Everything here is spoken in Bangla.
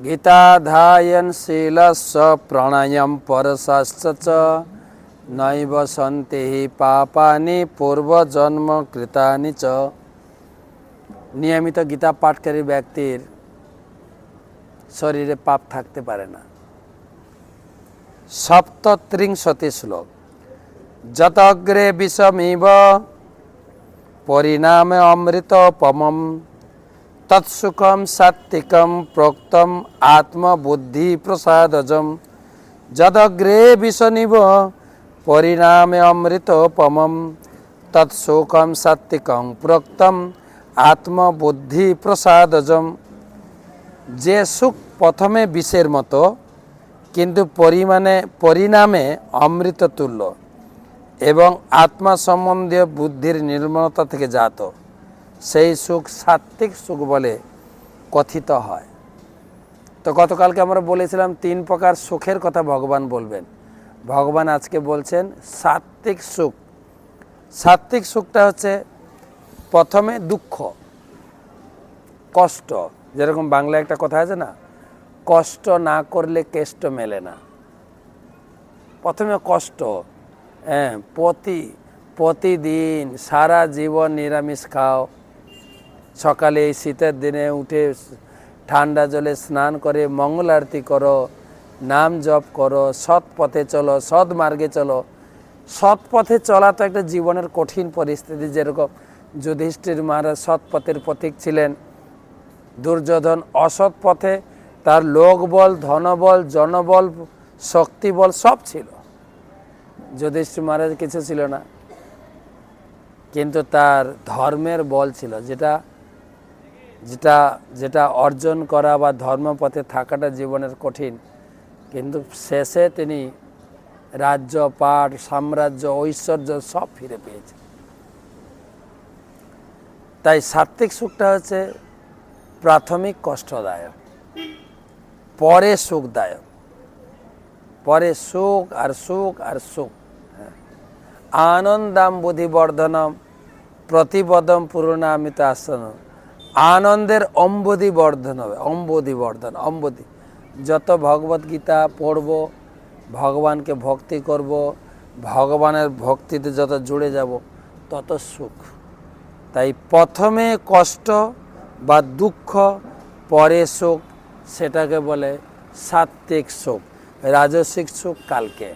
গীতাধায়ন শীলস্ব প্রণয়ম পরশস্য চ নৈব সন্তি পাপানি পূর্বজন্ম কৃতানি চ নিয়মিত গীতা পাঠকারী ব্যক্তির শরীরে পাপ থাকতে পারে না সপ্তত্রিংশতি শ্লোক যতগ্রে বিষমিব পরিণামে অমৃতপমম তৎসুখম সাত্বিকম প্রোক্তম আত্মবুদ্ধি প্রসাদজম। যদগ্রে বিষনিব, পরিণামে অমৃতপমম। তৎসুখম সাত্বিকম প্রোক্তম আত্মবুদ্ধি প্রসাদজম। যে সুখ প্রথমে বিষের মতো, কিন্তু পরিমাণে, পরিণামে অমৃত তুল্য এবং আত্মা সম্বন্ধীয় বুদ্ধির নির্মলতা থেকে জাত। সেই সুখ সাত্ত্বিক সুখ বলে কথিত হয়। তো গতকালকে আমরা বলেছিলাম তিন প্রকার সুখের কথা ভগবান বলবেন। ভগবান আজকে বলছেন সাত্ত্বিক সুখ। সাত্ত্বিক সুখটা হচ্ছে প্রথমে দুঃখ, কষ্ট। যেরকম বাংলায় একটা কথা আছে না, কষ্ট না করলে কেষ্ট মেলে না। প্রথমে কষ্ট হ্যাঁ প্রতি, প্রতিদিন সারা জীবন নিরামিষ খাও। সকালে এই শীতের দিনে উঠে ঠান্ডা জলে স্নান করে মঙ্গল আরতি করো, নাম জপ করো, সৎ পথে চলো, সৎ মার্গে চলো। সৎ পথে চলা তো একটা জীবনের কঠিন পরিস্থিতি যেরকম। যুধিষ্ঠির মহারাজ সৎ পথের প্রতীক ছিলেন। দুর্যোধন অসৎ পথে তার লোকবল, ধনবল, জনবল, শক্তিবল সব ছিল। যুধিষ্ঠির মহারাজ কিছু ছিল না। কিন্তু তার ধর্মের বল ছিল, যেটা যেটা যেটা অর্জন করা বা ধর্মপথে থাকাটা জীবনের কঠিন। কিন্তু শেষে তিনি রাজ্য, পাট, সাম্রাজ্য, ঐশ্বর্য সব ফিরে পেয়েছে। তাই সাত্ত্বিক সুখটা হচ্ছে প্রাথমিক কষ্টদায়ক, পরে সুখদায়ক। পরে সুখ আর সুখ আর সুখ হ্যাঁ। আনন্দাম বুদ্ধিবর্ধনম প্রতিপদম পূর্ণামিত আসন আনন্দের অম্বুদি বর্ধন হবে, অম্বুদি বর্ধন, অম্বুদি। যত ভগবত গীতা পড়ব, ভগবানকে ভক্তি করব, ভগবানের ভক্তিতে যত জুড়ে যাব, তত সুখ। তাই প্রথমে কষ্ট বা দুঃখ, পরে সুখ, সেটাকে বলে সাত্ত্বিক সুখ, রাজসিক সুখ কালকে।